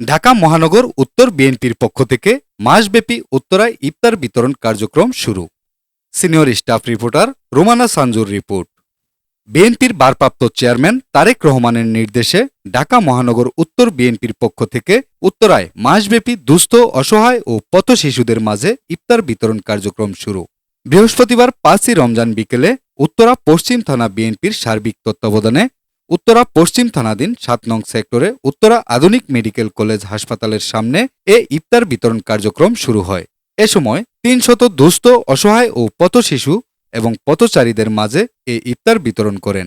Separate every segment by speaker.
Speaker 1: ঢাকা মহানগর উত্তর বিএনপির পক্ষ থেকে মাসব্যাপী উত্তরায় ইফতার বিতরণ কার্যক্রম শুরু। সিনিয়র স্টাফ রিপোর্টার রোমানা সাঞ্জুর রিপোর্ট। বিএনপির ভারপ্রাপ্ত চেয়ারম্যান তারেক রহমানের নির্দেশে ঢাকা মহানগর উত্তর বিএনপির পক্ষ থেকে উত্তরায় মাসব্যাপী দুস্থ, অসহায় ও পথ শিশুদের মাঝে ইফতার বিতরণ কার্যক্রম শুরু। বৃহস্পতিবার পাঁচই রমজান বিকেলে উত্তরা পশ্চিম থানা বিএনপির সার্বিক তত্ত্বাবধানে উত্তরা পশ্চিম থানাধীন সাত নং সেক্টরে উত্তরা আধুনিক মেডিকেল কলেজ হাসপাতালের সামনে এ ইফতার বিতরণ কার্যক্রম শুরু হয়। এ সময় তিনশত দুস্থ, অসহায় ও পথ শিশু এবং পথচারীদের মাঝে এ ইফতার বিতরণ করেন।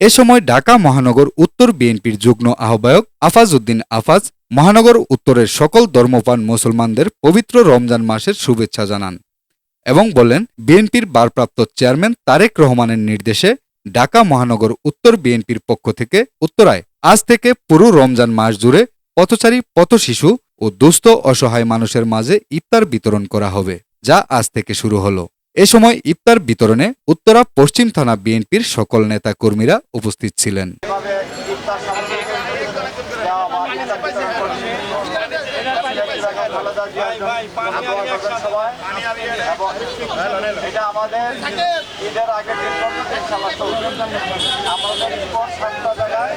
Speaker 1: এ সময় ঢাকা মহানগর উত্তর বিএনপির যুগ্ম আহ্বায়ক আফাজ উদ্দিন আফাজ মহানগর উত্তরের সকল ধর্মপান মুসলমানদের পবিত্র রমজান মাসের শুভেচ্ছা জানান এবং বলেন, বিএনপির ভারপ্রাপ্ত চেয়ারম্যান তারেক রহমানের নির্দেশে ঢাকা মহানগর উত্তর বিএনপির পক্ষ থেকে উত্তরায় আজ থেকে পুরো রমজান মাস জুড়ে পথচারী পথ শিশু ও দুস্থ অসহায় মানুষের মাঝে ইফতার বিতরণ করা হবে, যা আজ থেকে শুরু হলো। এ সময় ইফতার বিতরণে উত্তরা পশ্চিম থানা বিএনপির সকল নেতা কর্মীরা উপস্থিত ছিলেন।
Speaker 2: এটা আমাদের ঈদের আগের দিন পর্যন্ত আমাদের পর সাতটা জায়গায়।